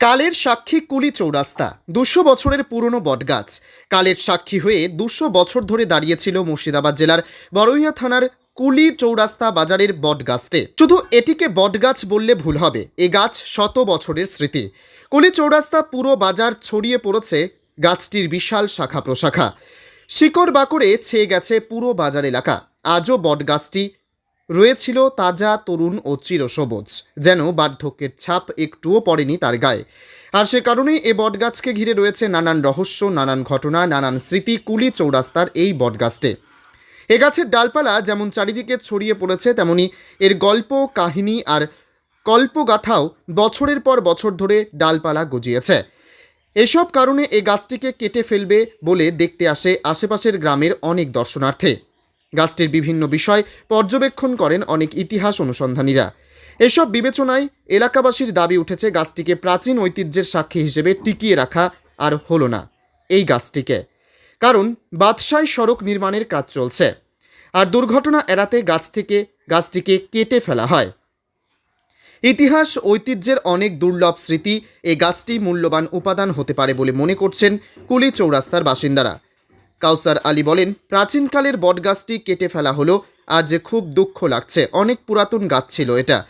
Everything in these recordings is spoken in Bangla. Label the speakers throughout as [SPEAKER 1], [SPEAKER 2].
[SPEAKER 1] কালের সাক্ষী কুলি চৌরাস্তা, দুশো বছরের পুরনো বটগাছ। কালের সাক্ষী হয়ে দুশো বছর ধরে দাঁড়িয়েছিল মুর্শিদাবাদ জেলার বড়ইয়া থানার কুলি চৌরাস্তা বাজারের বটগাছটে। শুধু এটিকে বটগাছ বললে ভুল হবে, এ গাছ শত বছরের স্মৃতি। কুলি চৌরাস্তা পুরো বাজার ছড়িয়ে পড়েছে গাছটির বিশাল শাখা প্রশাখা। শিকড় বাকড়ে ছেয়ে গেছে পুরো বাজার এলাকা। আজও বটগাছটি রয়েছিল তাজা, তরুণ ও চিরসবুজ, যেন বার্ধক্যের ছাপ একটুও পড়েনি তার গায়ে। আর সে কারণেই এ বটগাছকে ঘিরে রয়েছে নানান রহস্য, নানান ঘটনা, নানান স্মৃতি কুলি চৌরাস্তার এই বটগাছটে। এ গাছের ডালপালা যেমন চারিদিকে ছড়িয়ে পড়েছে, তেমনি এর গল্প, কাহিনী আর কল্পগাথাও বছরের পর বছর ধরে ডালপালা গজিয়েছে। এসব কারণে এই গাছটিকে কেটে ফেলবে বলে দেখতে আসে আশেপাশের গ্রামের অনেক দর্শনার্থী। গাছটির বিভিন্ন বিষয় পর্যবেক্ষণ করেন অনেক ইতিহাস অনুসন্ধানীরা। এসব বিবেচনায় এলাকাবাসীর দাবি উঠেছে গাছটিকে প্রাচীন ঐতিহ্যের সাক্ষী হিসেবে টিকিয়ে রাখা আর হলো না এই গাছটিকে। কারণ বাদশাই সড়ক নির্মাণের কাজ চলছে আর দুর্ঘটনা এড়াতে গাছ থেকে গাছটিকে কেটে ফেলা হয়। ইতিহাস ঐতিহ্যের অনেক দুর্লভ স্মৃতি এই গাছটি মূল্যবান উপাদান হতে পারে বলে মনে করছেন কুলি চৌরাস্তার বাসিন্দারা। কাউসার আলী বলেন, প্রাচীনকালের বটগাছটি কেটে ফেলা হলো, আজ খুব দুঃখ লাগছে। অনেক পুরাতন গাছ ছিল এটা।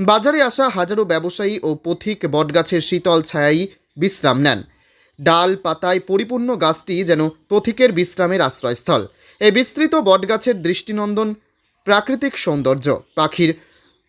[SPEAKER 1] বাজারে আসা হাজারো ব্যবসায়ী ও পথিক বটগাছের শীতল ছায়াই বিশ্রাম নেন। ডাল পাতায় পরিপূর্ণ গাছটি যেন পথিকের বিশ্রামের আশ্রয়স্থল। এই বিস্তৃত বটগাছের দৃষ্টিনন্দন, প্রাকৃতিক সৌন্দর্য। পাখির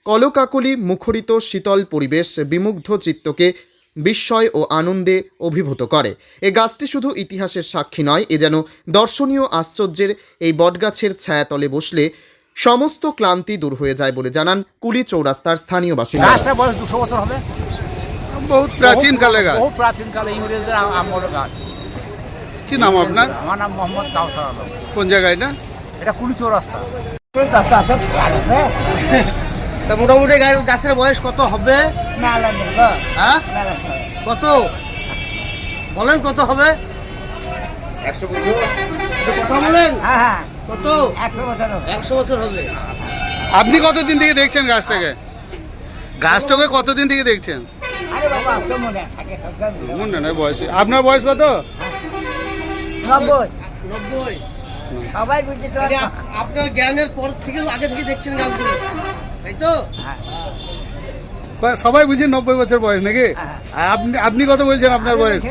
[SPEAKER 1] কলকাকলি মুখরিত শীতল পরিবেশ বিমুগ্ধ চিত্তকে বিস্ময় ও আনন্দে অভিভূত করে। এ গাছটি শুধু ইতিহাসের সাক্ষী নয় এ যেন দর্শনীয় আশ্চর্যের এই বটগাছের ছায়াতলে বসলে সমস্ত ক্লান্তি দূর হয়ে যায় বলে জানান কুলি চৌরাস্তার স্থানীয় বাসিন্দা।
[SPEAKER 2] বয়স দুশো বছর হবে?
[SPEAKER 3] বহুত প্রাচীন কালে গাছ।
[SPEAKER 2] বহু প্রাচীন কালে ইংরেজদের আম- আমলের গাছ।
[SPEAKER 3] কি নাম আপনার?
[SPEAKER 2] আমার নাম মোহাম্মদ আলম।
[SPEAKER 3] কোন জায়গায় না
[SPEAKER 2] এটা কুড়ি চৌরাস্তা।
[SPEAKER 4] তা মোটামুটি গাছ গাছের বয়স কত হবে? হ্যাঁ? কত? বলেন কত হবে? একশো বছর। কথা বলেন।
[SPEAKER 2] হ্যাঁ
[SPEAKER 4] কত?
[SPEAKER 2] একশো বছর হবে।
[SPEAKER 4] হবে।
[SPEAKER 3] আপনি কতদিন থেকে দেখছেন গাছটাকে? গাছটাকে কতদিন থেকে দেখছেন?
[SPEAKER 2] আরে বাবা মনে
[SPEAKER 3] নয় বয়স। আপনার বয়স কত?
[SPEAKER 2] নব্বই।
[SPEAKER 4] নব্বই?
[SPEAKER 2] সবাই
[SPEAKER 4] তাহলে আপ- আপনার জ্ঞানের পর থেকে আগে থেকে দেখছেন গাছগুলো? তাই তো
[SPEAKER 3] সবাই বুঝি নব্বই বছর বয়স নাকি?
[SPEAKER 2] হ্যাঁ।
[SPEAKER 3] আপনি আপনি কত বলছেন আপনার বয়স?